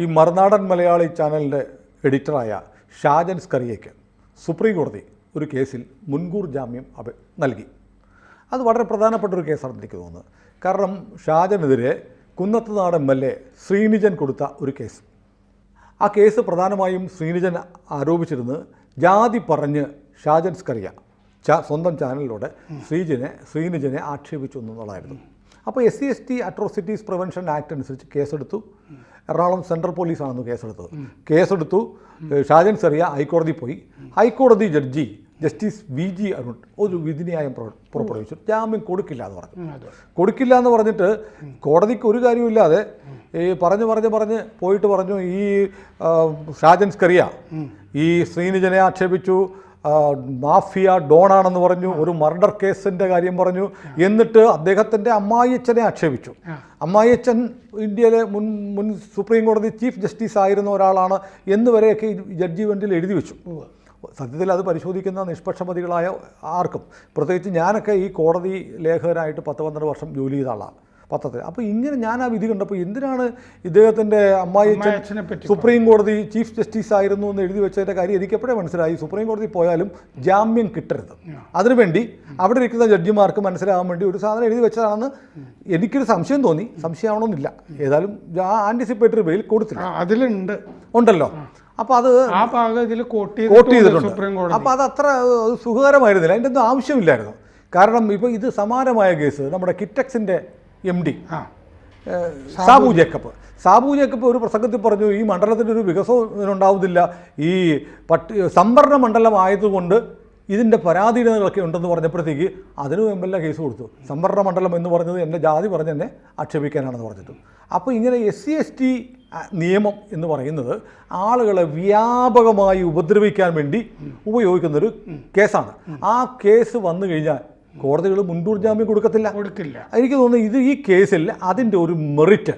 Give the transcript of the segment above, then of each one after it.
ഈ മറുനാടൻ മലയാളി ചാനലിന്റെ എഡിറ്ററായ ഷാജൻ സ്കറിയയ്ക്ക് സുപ്രീം കോടതി ഒരു കേസിൽ മുൻകൂർ ജാമ്യം അപ നൽകി. അത് വളരെ പ്രധാനപ്പെട്ട ഒരു കേസാണെന്ന് എനിക്ക് തോന്നുന്നത് കാരണം ഷാജനെതിരെ Kunnathunad M L A Sreenijan കൊടുത്ത ഒരു കേസ്. ആ കേസ് പ്രധാനമായും ശ്രീനിജൻ ആരോപിച്ചിരുന്നത് ജാതി പറഞ്ഞ് ഷാജൻ സ്കറിയ സ്വന്തം ചാനലിലൂടെ ശ്രീജിനെ ശ്രീനിജനെ ആക്ഷേപിച്ചു എന്നുള്ളതായിരുന്നു. അപ്പോൾ S C S T atrocities prevention act അനുസരിച്ച് കേസെടുത്തു. എറണാകുളം സെൻട്രൽ പോലീസാണെന്ന് കേസെടുത്തത്. കേസെടുത്തു. ഷാജൻ സെറിയ ഹൈക്കോടതി പോയി. ഹൈക്കോടതി judge justice V G Arun ഒരു വിധിന്യായം പുറ- പുറപ്പെടുവിച്ചു. ജാമ്യം കൊടുക്കില്ല എന്ന് പറഞ്ഞു കൊടുക്കില്ല എന്ന് പറഞ്ഞിട്ട് കോടതിക്ക് ഒരു കാര്യമില്ലാതെ ഈ പറഞ്ഞു പറഞ്ഞ് പറഞ്ഞ് പോയിട്ട് പറഞ്ഞു ഈ ഷാജൻസ് ഷാജൻ സ്കറിയ ഈ ശ്രീനിജനെ ആക്ഷേപിച്ചു. മാഫിയ ഡോണാണെന്ന് പറഞ്ഞു ഒരു മർഡർ കേസിന്റെ കാര്യം പറഞ്ഞു. എന്നിട്ട് അദ്ദേഹത്തിന്റെ അമ്മായിയച്ഛനെ ആക്ഷേപിച്ചു. അമ്മായിയച്ഛൻ ഇന്ത്യയിലെ മുൻ മുൻ സുപ്രീം കോടതി ചീഫ് ജസ്റ്റിസ് ആയിരുന്ന ഒരാളാണ് എന്ന് വരെയൊക്കെ ജഡ്ജി ജഡ്ജിമെന്റിൽ എഴുതി വെച്ചു. സത്യത്തിൽ അത് പരിശോധിക്കുന്ന നിഷ്പക്ഷമതികളായ ആർക്കും. പ്രത്യേകിച്ച് ഞാനൊക്കെ ഈ കോടതി ലേഖകനായിട്ട് പത്ത് പന്ത്രണ്ട് വർഷം ജോലി ചെയ്ത ആളാണ്. പത്രത്തിൽ. അപ്പോൾ ഇങ്ങനെ ഞാൻ ആ വിധി കണ്ടപ്പോൾ എന്തിനാണ് ഇദ്ദേഹത്തിന്റെ അമ്മായി അമ്മായിയച്ഛനെ പറ്റി സുപ്രീം കോടതി ചീഫ് ജസ്റ്റിസ് ആയിരുന്നു എന്ന് എഴുതി വെച്ചതിന്റെ കാര്യം എനിക്ക് എപ്പോഴേ മനസ്സിലായി. സുപ്രീം കോടതി പോയാലും ജാമ്യം കിട്ടരുത്. അതിനുവേണ്ടി അവിടെ ഇരിക്കുന്ന ജഡ്ജിമാർക്ക് മനസ്സിലാവാൻ വേണ്ടി ഒരു സാധനം എഴുതി വെച്ചതാണെന്ന് എനിക്കൊരു സംശയം തോന്നി. സംശയമാണോന്നില്ല ഏതായാലും ആ ആന്റിസിപ്പേറ്ററി ബെയിൽ കൊടുത്തില്ല. അതിലുണ്ട്. ഉണ്ടല്ലോ. അപ്പോൾ അത് ആ ഭാഗം ഇതിൽ കോട്ട് കോട്ട് ചെയ്തിട്ടുണ്ട് ചെയ്തിട്ടുണ്ട്. സുപ്രീം കോടതി. അപ്പോൾ അത് അത്ര സുഖകരമായിരുന്നില്ല. അതിന്റെ ഒന്നും ആവശ്യമില്ലായിരുന്നു. കാരണം ഇപ്പോൾ ഇത് സമാനമായ കേസ് നമ്മുടെ കിറ്റക്സിന്റെ എം ഡി ആ. സാബു ജേക്കബ്. സാബു ജേക്കബ് ഒരു പ്രസംഗത്തിൽ പറഞ്ഞു ഈ മണ്ഡലത്തിന്റെ ഒരു വികസനം ഇതിനുണ്ടാവുന്നില്ല ഈ പട്ടി സംവരണ മണ്ഡലമായതുകൊണ്ട് ഇതിന്റെ പരാധീനതകളൊക്കെ ഉണ്ടെന്ന് പറഞ്ഞപ്പോഴത്തേക്ക് അതിനും എം എൽ എ കേസ് കൊടുത്തു. സംവരണ മണ്ഡലം എന്ന് പറഞ്ഞത് എന്റെ ജാതി പറഞ്ഞ് എന്നെ ആക്ഷേപിക്കാനാണെന്ന് പറഞ്ഞിട്ട്. അപ്പോൾ ഇങ്ങനെ എസ് സി എസ് ടി നിയമം എന്ന് പറയുന്നത് ആളുകളെ വ്യാപകമായി ഉപദ്രവിക്കാൻ വേണ്ടി ഉപയോഗിക്കുന്നൊരു കേസാണ്. ആ കേസ് വന്നു കഴിഞ്ഞാൽ കോടതികൾ മുൻകൂർ ജാമ്യം കൊടുക്കത്തില്ല. കൊടുക്കില്ല. എനിക്ക് തോന്നുന്നു ഇത് ഈ കേസിൽ അതിന്റെ ഒരു മെറിറ്റ്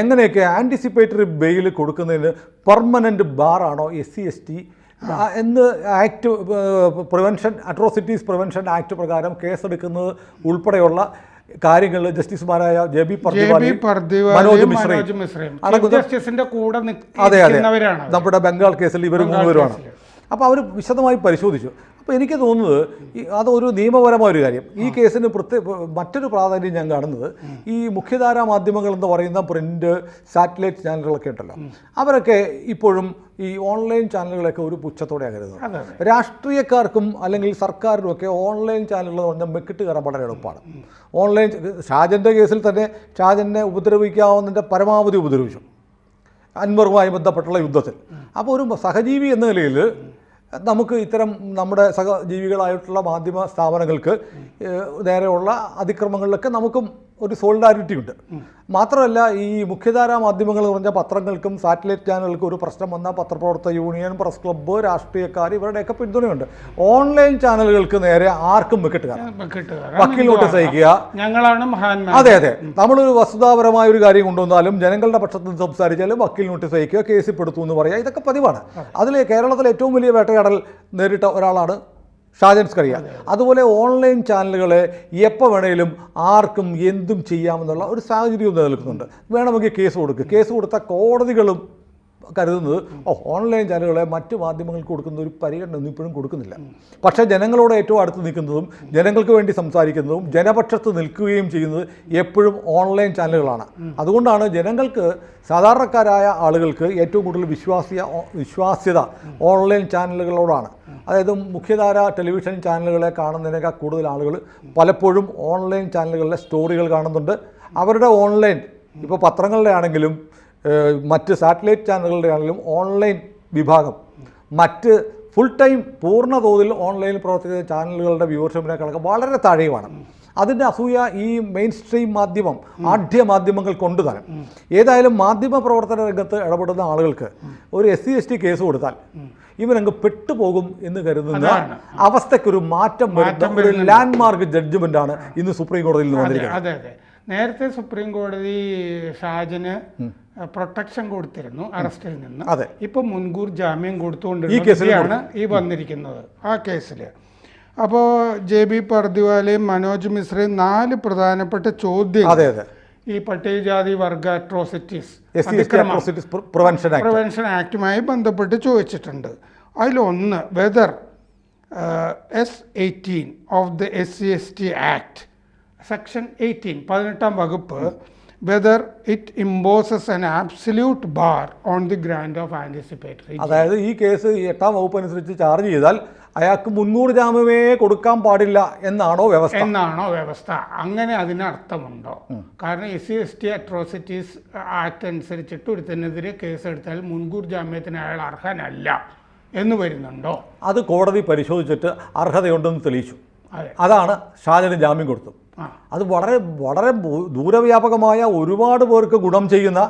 എങ്ങനെയൊക്കെ ആന്റിസിപ്പേറ്ററി ബെയിൽ കൊടുക്കുന്നതിന് പെർമനന്റ് ബാറാണോ എസ് സി എസ് ടി എന്ന് act prevention atrocities prevention act പ്രകാരം കേസെടുക്കുന്നത് ഉൾപ്പെടെയുള്ള കാര്യങ്ങൾ ജസ്റ്റിസുമാരായ ജെ ബി മനോജ് മിശ്രയും. ജസ്റ്റിസിന്റെ കൂടെ അതെ അതെ. നമ്മുടെ ബംഗാൾ കേസിൽ ഇവർ മൂന്നുപേരുമാണ്. അപ്പോൾ അവർ വിശദമായി പരിശോധിച്ചു. അപ്പോൾ എനിക്ക് തോന്നുന്നത് ഈ അതൊരു നിയമപരമായ ഒരു കാര്യം. ഈ കേസിന് പ്രത്യേക മറ്റൊരു പ്രാധാന്യം ഞാൻ കാണുന്നത് ഈ മുഖ്യധാരാ മാധ്യമങ്ങൾ എന്ന് പറയുന്ന പ്രിന്റ് സാറ്റലൈറ്റ് ചാനലുകളൊക്കെ ഉണ്ടല്ലോ. അവരൊക്കെ ഇപ്പോഴും ഈ ഓൺലൈൻ ചാനലുകളൊക്കെ ഒരു പുച്ഛത്തോടെ കരുതുന്നത്. രാഷ്ട്രീയക്കാർക്കും അല്ലെങ്കിൽ സർക്കാരിനും ഒക്കെ ഓൺലൈൻ ചാനലുകൾ എന്ന് പറഞ്ഞാൽ മെക്കിട്ട് കയറാൻ വളരെ എളുപ്പമാണ്. ഓൺലൈൻ ഷാജന്റെ കേസിൽ തന്നെ ഷാജനെ ഉപദ്രവിക്കാവുന്നതിന്റെ പരമാവധി ഉപദ്രവിച്ചു. അൻവറുമായി ബന്ധപ്പെട്ടുള്ള യുദ്ധത്തിൽ. അപ്പോൾ ഒരു സഹജീവി എന്ന നിലയിൽ നമുക്ക് ഇത്തരം നമ്മുടെ സഹജീവികളായിട്ടുള്ള മാധ്യമ സ്ഥാപനങ്ങൾക്ക് നേരെയുള്ള അതിക്രമങ്ങളിലൊക്കെ നമുക്കും ഒരു സോളിഡാരിറ്റി ഉണ്ട്. മാത്രമല്ല ഈ മുഖ്യധാരാ മാധ്യമങ്ങൾ പറഞ്ഞ പത്രങ്ങൾക്കും സാറ്റലൈറ്റ് ചാനലുകൾക്കും ഒരു പ്രശ്നം വന്നാൽ പത്രപ്രവർത്തക യൂണിയൻ പ്രസ് ക്ലബ്ബ് രാഷ്ട്രീയക്കാർ ഇവരുടെയൊക്കെ പിന്തുണയുണ്ട്. ഓൺലൈൻ ചാനലുകൾക്ക് നേരെ ആർക്കും വിക്കറ്റ് വക്കീൽ നോട്ടീസ് അയക്കുക ഞങ്ങളാണ് അതെ അതെ. നമ്മളൊരു വസ്തുതാപരമായ ഒരു കാര്യം കൊണ്ടുവന്നാലും ജനങ്ങളുടെ പക്ഷത്ത് നിന്ന് സംസാരിച്ചാലും വക്കീൽ നോട്ടീസ് അയക്കുക കേസിൽ പെടുത്തു എന്ന് പറയുക ഇതൊക്കെ പതിവാണ്. അതിൽ കേരളത്തിലെ ഏറ്റവും വലിയ വേട്ടയാടൽ നേരിട്ട ഒരാളാണ് ഷാജൻ സ്കറിയ അതുപോലെ ഓൺലൈൻ ചാനലുകളെ എപ്പോൾ വേണേലും ആർക്കും എന്തും ചെയ്യാമെന്നുള്ള ഒരു സാഹചര്യവും നിലനിൽക്കുന്നുണ്ട്. വേണമെങ്കിൽ കേസ് കൊടുക്കുക കേസ് കൊടുത്ത കോടതികളും കരുതുന്നത് ഓ ഓൺലൈൻ ചാനലുകളെ മറ്റ് മാധ്യമങ്ങൾക്ക് കൊടുക്കുന്ന ഒരു പരിഗണന ഒന്നും ഇപ്പോഴും കൊടുക്കുന്നില്ല. പക്ഷേ ജനങ്ങളോട് ഏറ്റവും അടുത്ത് നിൽക്കുന്നതും ജനങ്ങൾക്ക് വേണ്ടി സംസാരിക്കുന്നതും ജനപക്ഷത്ത് നിൽക്കുകയും ചെയ്യുന്നത് എപ്പോഴും ഓൺലൈൻ ചാനലുകളാണ്. അതുകൊണ്ടാണ് ജനങ്ങൾക്ക് സാധാരണക്കാരായ ആളുകൾക്ക് ഏറ്റവും കൂടുതൽ വിശ്വാസ്യ വിശ്വാസ്യത ഓൺലൈൻ ചാനലുകളോടാണ്. അതായത് മുഖ്യധാര ടെലിവിഷൻ ചാനലുകളെ കാണുന്നതിനേക്കാൾ കൂടുതൽ ആളുകൾ പലപ്പോഴും ഓൺലൈൻ ചാനലുകളിലെ സ്റ്റോറികൾ കാണുന്നുണ്ട്. അവരുടെ ഓൺലൈൻ ഇപ്പോൾ പത്രങ്ങളുടെ ആണെങ്കിലും മറ്റ് സാറ്റലൈറ്റ് ചാനലുകളുടെ ആണെങ്കിലും ഓൺലൈൻ വിഭാഗം മറ്റ് ഫുൾ ടൈം പൂർണ തോതിൽ ഓൺലൈനിൽ പ്രവർത്തിക്കുന്ന ചാനലുകളുടെ വ്യൂവർഷിപ്പിനേക്കാളൊക്കെ വളരെ താഴെയുമാണ്. അതിന്റെ അസൂയ ഈ മെയിൻ സ്ട്രീം മാധ്യമം ആഢ്യ മാധ്യമങ്ങൾ കൊണ്ട് തന്നെ ഏതായാലും മാധ്യമ പ്രവർത്തന രംഗത്ത് ഇടപെടുന്ന ആളുകൾക്ക് ഒരു S C S T case കൊടുത്താൽ ഇവനങ്ങ് പെട്ടുപോകും എന്ന് കരുതുന്ന. അവസ്ഥയ്ക്കൊരു മാറ്റം വരുന്ന ഒരു ലാൻഡ് മാർക്ക് ജഡ്ജ്മെന്റ് ആണ് ഇന്ന് സുപ്രീം കോടതിയിൽ നിന്ന് വന്നിരിക്കുന്നത്. അതെ അതെ. നേരത്തെ സുപ്രീം കോടതി ഷാജന് പ്രൊട്ടക്ഷൻ കൊടുത്തിരുന്നു അറസ്റ്റിൽ നിന്ന്. അതെ. ഇപ്പൊ മുൻകൂർ ജാമ്യം വിധിയാണ് ഈ വന്നിരിക്കുന്നത് ആ കേസിൽ അപ്പോൾ ജെ ബി പർദിവാലയും മനോജ് മിശ്രയും നാല് പ്രധാനപ്പെട്ട ചോദ്യം അതെ അതെ. ഈ പട്ടികജാതി വർഗ അട്രോസിറ്റീസ് പ്രിവെൻഷൻ ആക്ട് പ്രിവെൻഷൻ ആക്ടുമായി ബന്ധപ്പെട്ട് ചോദിച്ചിട്ടുണ്ട്. അതിലൊന്ന് whether S eighteen of the S C S T act section eighteen പതിനെട്ടാം വകുപ്പ് whether it imposes an absolute bar on the grant of anticipatory അതായത് ഈ കേസ് എട്ടാം വകുപ്പ് അനുസരിച്ച് ചാർജ് ചെയ്താൽ അയാൾക്ക് മുൻകൂർ ജാമ്യമേ കൊടുക്കാൻ പാടില്ല എന്നാണോ വ്യവസ്ഥ? എന്നാണോ വ്യവസ്ഥ? അങ്ങനെ അതിന് അർത്ഥമുണ്ടോ കാരണം S C S T atrocities act അനുസരിച്ചിട്ട് ഒരുത്തിനെതിരെ കേസെടുത്താൽ മുൻകൂർ ജാമ്യത്തിന് അയാൾ അർഹനല്ല എന്ന് വരുന്നുണ്ടോ? അത് കോടതി പരിശോധിച്ചിട്ട് അർഹതയുണ്ടെന്ന് തെളിയിച്ചു. അതാണ് ഷാജന് ജാമ്യം കൊടുത്തു ആ അത് വളരെ വളരെ ദൂരവ്യാപകമായ ഒരുപാട് പേർക്ക് ഗുണം ചെയ്യുന്ന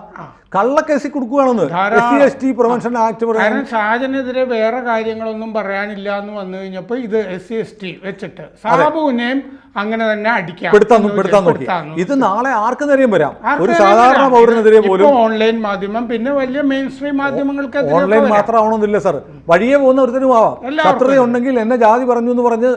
കള്ളക്കേസി കൊടുക്കുകയാണെന്ന്. S C S T prevention act കാരണം ഷാജനെതിരെ വേറെ കാര്യങ്ങളൊന്നും പറയാനില്ല എന്ന് വന്നു കഴിഞ്ഞപ്പോൾ ഇത് എസ് സി എസ് ടി വെച്ചിട്ട്. സാബുവിനെയും അങ്ങനെ തന്നെ അടിക്കാം പെടുത്താൻ നോക്കി ഇത് നാളെ ആർക്ക് നേരെയും വരാം? ഒരു സാധാരണ പൗരനെതിരെ പോലും ഓൺലൈൻ മാധ്യമം പിന്നെ വലിയ മെയിൻ സ്ട്രീം മാധ്യമങ്ങൾക്ക് ഓൺലൈൻ മാത്രമാവണമെന്നില്ല സാർ വഴിയെ പോകുന്ന ഒരുത്തരും ആവാം ഉണ്ടെങ്കിൽ എന്നെ ജാതി പറഞ്ഞു എന്ന് പറഞ്ഞ്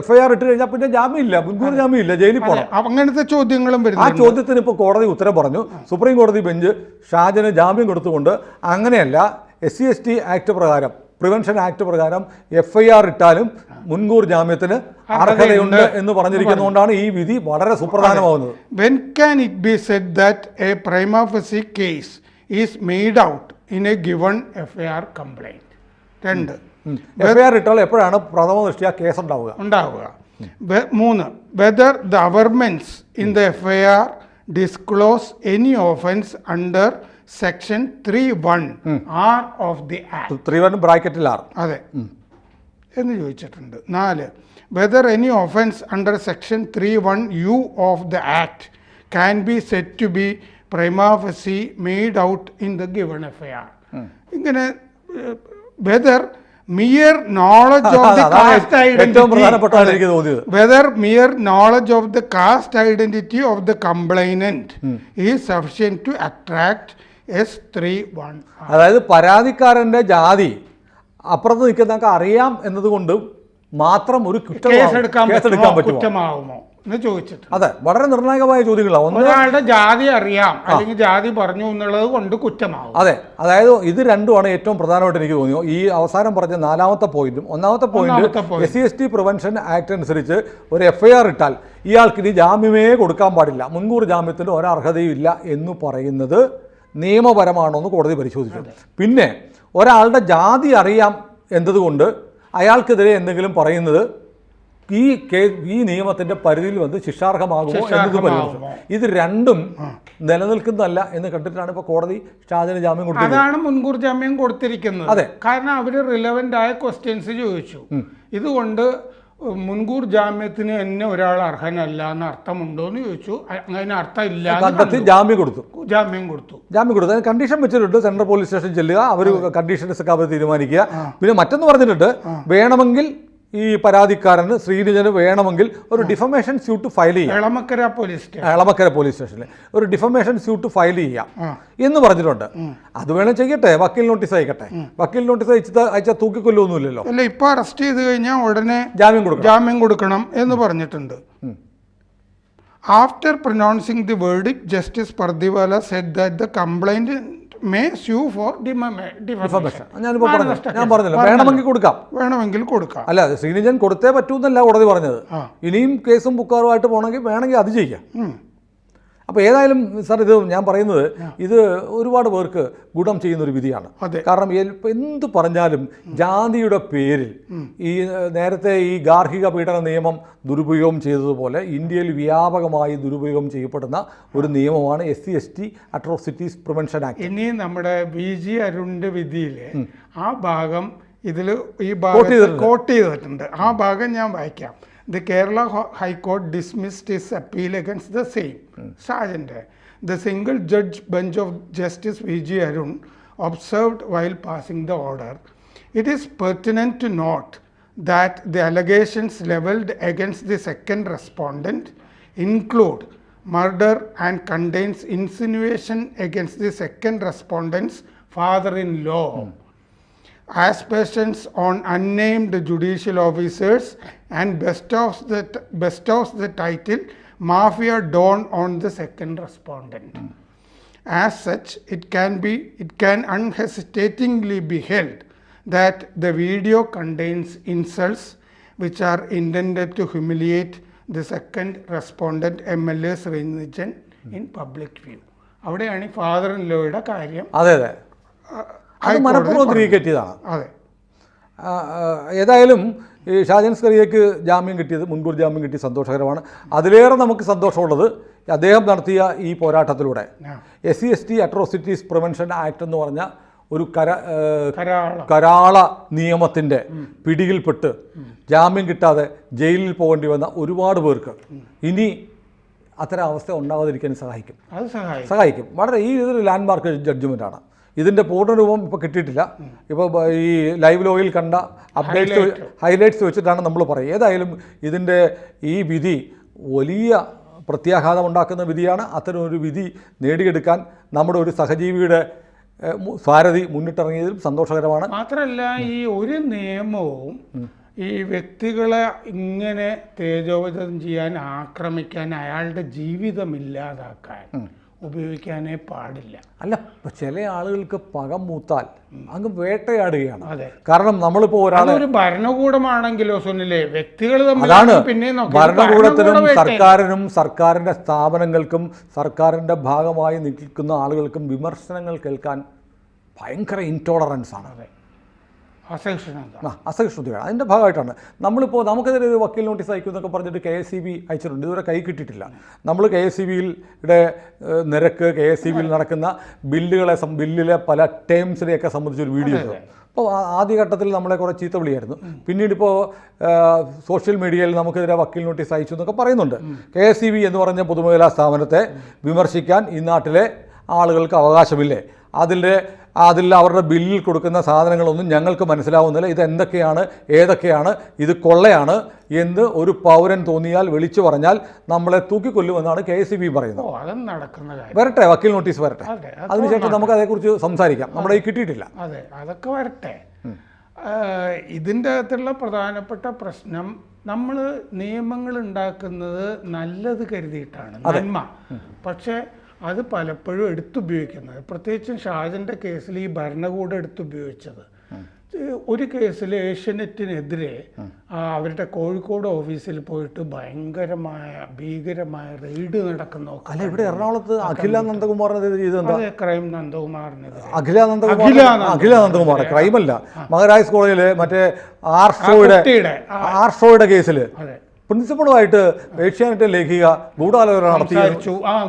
എഫ് ഐ ആർ ഇട്ട് കഴിഞ്ഞാൽ പിന്നെ ജാമ്യമില്ല മുൻകൂർ ജാമ്യമില്ല ജയിലിൽ പോകണം അങ്ങനത്തെ ചോദ്യങ്ങളും ആ ചോദ്യത്തിന് ഇപ്പോൾ കോടതി ഉത്തരം പറഞ്ഞു. സുപ്രീം കോടതി ബെഞ്ച് ഷാജന് ജാമ്യം കൊടുത്തുകൊണ്ട് അങ്ങനെയല്ല S C S T act പ്രകാരം പ്രിവെൻഷൻ ആക്ട് പ്രകാരം എഫ് ഐ ആർ ഇട്ടാലും മുൻകൂർ ജാമ്യത്തിന് അർഹതയുണ്ട് എന്ന് പറഞ്ഞിരിക്കുന്നതുകൊണ്ടാണ് ഈ വിധി വളരെ സുപ്രധാനമാവുന്നത്. When can it be said that a prima facie case is made out in a given FIR complaint? രണ്ട്. എഫ് ഐ ആർ ഇട്ടാൽ എപ്പോഴാണ് പ്രഥമ ദൃഷ്ടിയ കേസ് ഉണ്ടാവുക. ഉണ്ടാവുക. മൂന്ന് whether the averments in the F I R disclose any offence under section three one R of the act three one ബ്രാക്കറ്റിൽ ആർ അതെ. എന്ന് ചോദിച്ചിട്ടുണ്ട്. നാല് whether any offence under section three one U of the act can be set to be prima facie made out in the given F I R ഇങ്ങനെ whether mere knowledge of the caste identity whether mere knowledge of the caste identity of the complainant is sufficient to attract S three one അതായത് പരാതിക്കാരന്റെ ജാതി അപ്പുറത്ത് നിൽക്കുന്ന അറിയാം എന്നതുകൊണ്ട് മാത്രം ഒരു കേസെടുക്കാൻ കുറ്റമാവുമോ? എന്ന് ചോദിച്ചിട്ട് അതെ വളരെ നിർണായകമായ ചോദ്യങ്ങളാണ്. ഒരാളുടെ ജാതി അറിയാം അല്ലെങ്കിൽ ജാതി പറഞ്ഞു എന്നുള്ളത് കൊണ്ട് കുറ്റമാകും അതെ അതായത് ഇത് രണ്ടുമാണ് ഏറ്റവും പ്രധാനമായിട്ട് എനിക്ക് തോന്നിയത്. ഈ അവസാനം പറഞ്ഞ നാലാമത്തെ പോയിന്റും ഒന്നാമത്തെ point. S C S T prevention act അനുസരിച്ച് ഒരു എഫ്ഐആർ ഇട്ടാൽ ഇയാൾക്ക് ഇനി ജാമ്യമേ കൊടുക്കാൻ പാടില്ല. മുൻകൂർ ജാമ്യത്തിന് ഒരർഹതയും ഇല്ല എന്ന് പറയുന്നത് നിയമപരമാണോ എന്ന് കോടതി പരിശോധിച്ചു. പിന്നെ ഒരാളുടെ ജാതി അറിയാം എന്നതുകൊണ്ട് അയാൾക്കെതിരെ എന്തെങ്കിലും പറയുന്നത് ഈ കേ ഈ നിയമത്തിന്റെ പരിധിയിൽ വന്ന് ശിക്ഷാർഹമാകുമോ എന്നത് പരിഗണിച്ചു ഇത് രണ്ടും നിലനിൽക്കുന്നതല്ല എന്ന് കണ്ടിട്ടാണ് ഇപ്പോൾ കോടതി ഷാജന് ജാമ്യം കൊടുത്തത് അതാണ് മുൻകൂർ ജാമ്യം കൊടുത്തിരിക്കുന്നത്. അതെ. കാരണം അവർ റിലവന്റ് ആയ ക്വസ്റ്റ്യൻസ് ചോദിച്ചു. ഇതുകൊണ്ട് മുൻകൂർ ജാമ്യത്തിന് തന്നെ ഒരാൾ അർഹനല്ല എന്ന് അർത്ഥമുണ്ടോ എന്ന് ചോദിച്ചു അങ്ങനെ അർത്ഥം ഇല്ല എന്ന് കണ്ടെത്തി. ജാമ്യം കൊടുത്തു. ജാമ്യം കൊടുത്തു. ജാമ്യം കൊടുത്തു. അതിന് കണ്ടീഷൻ വെച്ചിട്ടുണ്ട്. സെൻട്രൽ പോലീസ് സ്റ്റേഷൻ ചെല്ലുക. അവർ അവർ തീരുമാനിക്കുക. പിന്നെ മറ്റൊന്ന് പറഞ്ഞിട്ടുണ്ട്. വേണമെങ്കിൽ ഈ പരാതിക്കാരന് ശ്രീനിജന് വേണമെങ്കിൽ ഒരു ഡിഫമേഷൻ സ്യൂട്ട് ഫയൽ ചെയ്യാം. Elamakkara police station Elamakkara police സ്റ്റേഷനിൽ ഒരു ഡിഫമേഷൻ സ്യൂട്ട് ഫയൽ ചെയ്യാം. എന്ന് പറഞ്ഞിട്ടുണ്ട്. അത് വേണം ചെയ്യട്ടെ വക്കീൽ നോട്ടീസ് അയക്കട്ടെ. വക്കീൽ നോട്ടീസ് അയച്ചത് അയച്ചാൽ തൂക്കിക്കൊല്ലൊന്നുമില്ലല്ലോ അല്ല ഇപ്പൊ അറസ്റ്റ് ചെയ്ത് കഴിഞ്ഞാൽ ഉടനെ ജാമ്യം കൊടുക്കണം. ജാമ്യം കൊടുക്കണം എന്ന് പറഞ്ഞിട്ടുണ്ട്. After pronouncing the verdict justice Pardiwala said that the complaint may sue for defamation ഞാനിപ്പോൾ പറഞ്ഞു ഞാൻ പറഞ്ഞല്ലോ. വേണമെങ്കിൽ കൊടുക്കാം. വേണമെങ്കിൽ കൊടുക്കാം. അല്ല ശ്രീനിജൻ കൊടുത്തേ പറ്റൂ എന്നല്ല കോടതി പറഞ്ഞത്. ഇനിയും കേസും ബുക്കാറുമായിട്ട് പോകണമെങ്കിൽ വേണമെങ്കിൽ അത് ചെയ്യാം. അപ്പോൾ ഏതായാലും സാർ ഇത് ഞാൻ പറയുന്നത് ഇത് ഒരുപാട് പേർക്ക് ഗുണം ചെയ്യുന്ന ഒരു വിധിയാണ് കാരണം എന്ത് പറഞ്ഞാലും ജാതിയുടെ പേരിൽ ഈ നേരത്തെ ഈ ഗാർഹിക പീഡന നിയമം ദുരുപയോഗം ചെയ്തതുപോലെ ഇന്ത്യയിൽ വ്യാപകമായി ദുരുപയോഗം ചെയ്യപ്പെടുന്ന ഒരു നിയമമാണ് S C S T atrocities prevention act. ഇനി നമ്മുടെ വി ജി അരുണിന്റെ വിധിയിൽ ആ ഭാഗം ഇതിൽ ഈ ഭാഗം കോട്ട് ചെയ്തിട്ടുണ്ട്. ആ ഭാഗം ഞാൻ വായിക്കാം. The Kerala High Court dismissed his appeal against the same mm. The single judge bench of Justice V.G. Arun observed while passing the order. It is pertinent to note that the allegations leveled against the second respondent include murder and contains insinuation against the second respondent's father-in-law, mm. aspersions on unnamed judicial officers and bestows the, bestows the title mafia dawn on the second respondent. As such, it can be it can unhesitatingly be held that the video contains insults which are intended to humiliate the second respondent MLA Srinijan in public view. അവിടെയാണ് ഈ father in ലോയുടെ കാര്യം അതെ അതെ അത് മനഃപൂർവം ഏതായാലും ഈ ഷാജൻ സ്കറിയയ്ക്ക് ജാമ്യം കിട്ടിയത് മുൻകൂർ ജാമ്യം കിട്ടിയ സന്തോഷകരമാണ്. അതിലേറെ നമുക്ക് സന്തോഷമുള്ളത് അദ്ദേഹം നടത്തിയ ഈ പോരാട്ടത്തിലൂടെ. S C S T atrocities prevention act എന്ന് പറഞ്ഞ ഒരു കര കരാളം നിയമത്തിന്റെ പിടിയിൽപ്പെട്ട് ജാമ്യം കിട്ടാതെ ജയിലിൽ പോകേണ്ടി വന്ന ഒരുപാട് പേർക്ക് ഇനി അത്തരം അവസ്ഥ ഉണ്ടാകാതിരിക്കാൻ സഹായിക്കും. സഹായിക്കും. വളരെ ഈ ഇതൊരു ലാൻഡ്മാർക്ക് മാർക്ക് ജഡ്ജ്മെന്റ് ആണ്. ഇതിന്റെ പൂർണരൂപം ഇപ്പോൾ കിട്ടിയിട്ടില്ല. ഇപ്പോൾ ഈ ലൈവ് ലോയിൽ കണ്ട അപ്ഡേറ്റ്സ് ഹൈലൈറ്റ്സ് വെച്ചിട്ടാണ് നമ്മൾ പറയുക. ഏതായാലും ഇതിന്റെ ഈ വിധി വലിയ പ്രത്യാഘാതം ഉണ്ടാക്കുന്ന വിധിയാണ്. അത്തരം ഒരു വിധി നേടിയെടുക്കാൻ നമ്മുടെ ഒരു സഹജീവിയുടെ സാരഥി മുന്നിട്ടിറങ്ങിയതിലും സന്തോഷകരമാണ്. മാത്രമല്ല ഈ ഒരു നിയമവും ഈ വ്യക്തികളെ ഇങ്ങനെ തേജോവധം ചെയ്യാൻ ആക്രമിക്കാൻ അയാളുടെ ജീവിതം ഇല്ലാതാക്കാൻ ഉപയോഗിക്കാനേ പാടില്ല. അല്ല ചില ആളുകൾക്ക് പകം മൂത്താൽ അങ്ങ് വേട്ടയാടുകയാണ്. അതെ. കാരണം നമ്മളിപ്പോ ഒരാൾ ഒരു ഭരണകൂടമാണെങ്കിലോ സുനിലെ വ്യക്തികൾ അതാണ്. പിന്നെ ഭരണകൂടത്തിനും സർക്കാരിനും സർക്കാരിന്റെ സ്ഥാപനങ്ങൾക്കും സർക്കാരിന്റെ ഭാഗമായി നിൽക്കുന്ന ആളുകൾക്കും വിമർശനങ്ങൾ കേൾക്കാൻ ഭയങ്കര ഇൻടോളറൻസ് ആണ്. അതെ. അസഹിഷ്ണുതയാണ്. അതിന്റെ ഭാഗമായിട്ടാണ്. നമ്മളിപ്പോൾ നമുക്കെതിരെ ഒരു വക്കീൽ നോട്ടീസ് അയക്കും എന്നൊക്കെ പറഞ്ഞിട്ട് കെ എസ് സി ബി അയച്ചിട്ടുണ്ട്. ഇതുവരെ കൈ കിട്ടിയിട്ടില്ല. നമ്മൾ കെ എസ് സി ബിയുടെ നിരക്ക് കെ എസ് സി ബിയിൽ നടക്കുന്ന ബില്ലുകളെ ബില്ലിലെ പല ടേംസിനെയൊക്കെ സംബന്ധിച്ചൊരു വീഡിയോ അപ്പോൾ ആദ്യഘട്ടത്തിൽ നമ്മളെ കുറേ ചീത്ത വിളിയായിരുന്നു. പിന്നീട് ഇപ്പോൾ സോഷ്യൽ മീഡിയയിൽ നമുക്കെതിരെ വക്കീൽ നോട്ടീസ് അയച്ചു എന്നൊക്കെ പറയുന്നുണ്ട്. കെ എസ് സി ബി എന്ന് പറഞ്ഞ പൊതുമേഖലാ സ്ഥാപനത്തെ വിമർശിക്കാൻ ഈ നാട്ടിലെ ആളുകൾക്ക് അവകാശമില്ലേ? അതിന്റെ അതിൽ അവരുടെ ബില്ലിൽ കൊടുക്കുന്ന സാധനങ്ങളൊന്നും ഞങ്ങൾക്ക് മനസ്സിലാവുന്നില്ല. ഇത് എന്തൊക്കെയാണ് ഏതൊക്കെയാണ് ഇത് കൊള്ളയാണ് എന്ന് ഒരു പൗരൻ തോന്നിയാൽ വിളിച്ചു പറഞ്ഞാൽ നമ്മളെ തൂക്കിക്കൊല്ലുമെന്നാണ് കെ എസ് ബി പറയുന്നത്. വരട്ടെ വക്കീൽ നോട്ടീസ് വരട്ടെ. അതെ അതിനുശേഷം നമുക്ക് അതേക്കുറിച്ച് സംസാരിക്കാം. നമ്മുടെ ഈ കിട്ടിയിട്ടില്ല. അതെ അതൊക്കെ വരട്ടെ. ഇതിന്റെ അകത്തുള്ള പ്രധാനപ്പെട്ട പ്രശ്നം നമ്മൾ നിയമങ്ങൾ ഉണ്ടാക്കുന്നത് നല്ലത് കരുതിയിട്ടാണ് നന്മ. പക്ഷേ അത് പലപ്പോഴും എടുത്തുപയോഗിക്കുന്നത്. പ്രത്യേകിച്ചും ഷാജന്റെ കേസിൽ ഈ ഭരണകൂടം എടുത്തുപയോഗിച്ചത്. ഒരു കേസിൽ ഏഷ്യനെറ്റിനെതിരെ അവരുടെ കോഴിക്കോട് ഓഫീസിൽ പോയിട്ട് ഭയങ്കരമായ ഭീകരമായ റെയ്ഡ് നടക്കുന്ന അല്ല ഇവിടെ എറണാകുളത്ത് അഖില നന്ദകുമാറിനെതിരെ ചെയ്തെന്താ ക്രൈം നന്ദകുമാറിനെതിരെ. അഖില നന്ദകുമാർ അഖില നന്ദകുമാർ. ക്രൈമല്ല. മഹാരാജ് കോളേജിലെ മറ്റേ ആർ ഷോയുടെ കുട്ടിയുടെ ആ, ആർ ഷോയുടെ കേസിൽ അതെ. പ്രിൻസിപ്പളുമായിട്ട് ഏഷ്യാനെറ്റ് ലേഖിക ഗൂഢാലോചന നടത്തി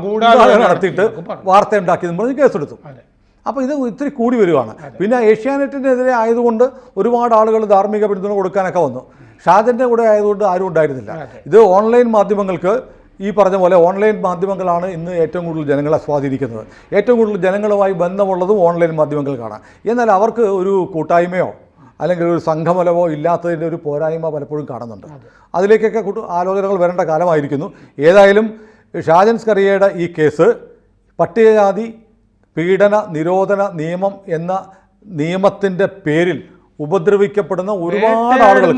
ഗൂഢാലോചന നടത്തിയിട്ട് പറഞ്ഞു. വാർത്ത ഉണ്ടാക്കിയതെന്ന് പറഞ്ഞ് കേസെടുത്തു. അപ്പോൾ ഇത് ഇത്തിരി കൂടി വരുവാണ്. പിന്നെ ഏഷ്യാനെറ്റിനെതിരെ ആയതുകൊണ്ട് ഒരുപാട് ആളുകൾ ധാർമ്മിക പിന്തുണ കൊടുക്കാനൊക്കെ വന്നു. ഷാജന്റെ കൂടെ ആയതുകൊണ്ട് ആരും ഉണ്ടായിരുന്നില്ല. ഇത് ഓൺലൈൻ മാധ്യമങ്ങൾക്ക് ഈ പറഞ്ഞ പോലെ ഓൺലൈൻ മാധ്യമങ്ങളാണ് ഇന്ന് ഏറ്റവും കൂടുതൽ ജനങ്ങളെ സ്വാധീനിക്കുന്നത്. ഏറ്റവും കൂടുതൽ ജനങ്ങളുമായി ബന്ധമുള്ളതും ഓൺലൈൻ മാധ്യമങ്ങൾക്കാണ്. എന്നാൽ അവർക്ക് ഒരു കൂട്ടായ്മയോ അല്ലെങ്കിൽ ഒരു സംഘമലവോ ഇല്ലാത്തതിന്റെ ഒരു പോരായ്മ പലപ്പോഴും കാണുന്നുണ്ട്. അതിലേക്കൊക്കെ ആലോചനകൾ വരേണ്ട കാലമായിരിക്കുന്നു. ഏതായാലും ഷാജൻ സ്കറിയയുടെ ഈ കേസ് പട്ടികജാതി പീഡന നിരോധന നിയമം എന്ന നിയമത്തിന്റെ പേരിൽ ഉപദ്രവിക്കപ്പെടുന്ന ഒരുപാട് ആളുകൾ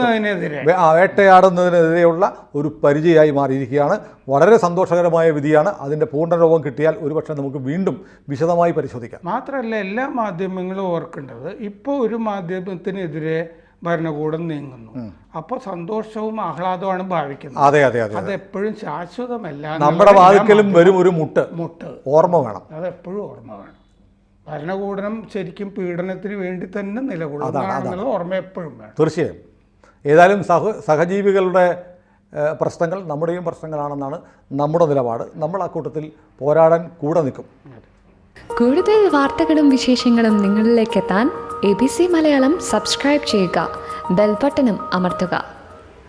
വേട്ടയാടുന്നതിനെതിരെയുള്ള ഒരു പരിചയമായി മാറിയിരിക്കുകയാണ്. വളരെ സന്തോഷകരമായ വിധിയാണ്. അതിന്റെ പൂർണരൂപം കിട്ടിയാൽ ഒരുപക്ഷെ നമുക്ക് വീണ്ടും വിശദമായി പരിശോധിക്കാം. മാത്രമല്ല എല്ലാ മാധ്യമങ്ങളും ഓർക്കേണ്ടത് ഇപ്പോൾ ഒരു മാധ്യമത്തിനെതിരെ ഭരണകൂടം നീങ്ങുന്നു. അപ്പോൾ സന്തോഷവും ആഹ്ലാദവുമാണ് ഭാവിക്കുന്നത്. അതെ അതെ അതെ അത്. എപ്പോഴും ശാശ്വതമല്ല നമ്മുടെ വാതിക്കലും വരും ഒരു മുട്ട്. മുട്ട്. ഓർമ്മ വേണം. അത് എപ്പോഴും ഓർമ്മ വേണം. ഭരണകൂടം ശരിക്കും പീഡനത്തിന് വേണ്ടി തന്നെ നിലകൊള്ളുന്നതാണെന്നുള്ളത് ഓർമ്മ എപ്പോഴും വേണം. തീർച്ചയായും. ഏതായാലും സഹ സഹജീവികളുടെ പ്രശ്നങ്ങൾ നമ്മുടെയും പ്രശ്നങ്ങളാണെന്നാണ് നമ്മുടെ നിലപാട്. നമ്മൾ ആ കൂട്ടത്തിൽ പോരാടാൻ കൂടെ നിൽക്കും. കൂടുതൽ വാർത്തകളും വിശേഷങ്ങളും നിങ്ങളിലേക്ക് എത്താൻ A B C Malayalam subscribe ചെയ്യുക. ബെൽബട്ടനും അമർത്തുക.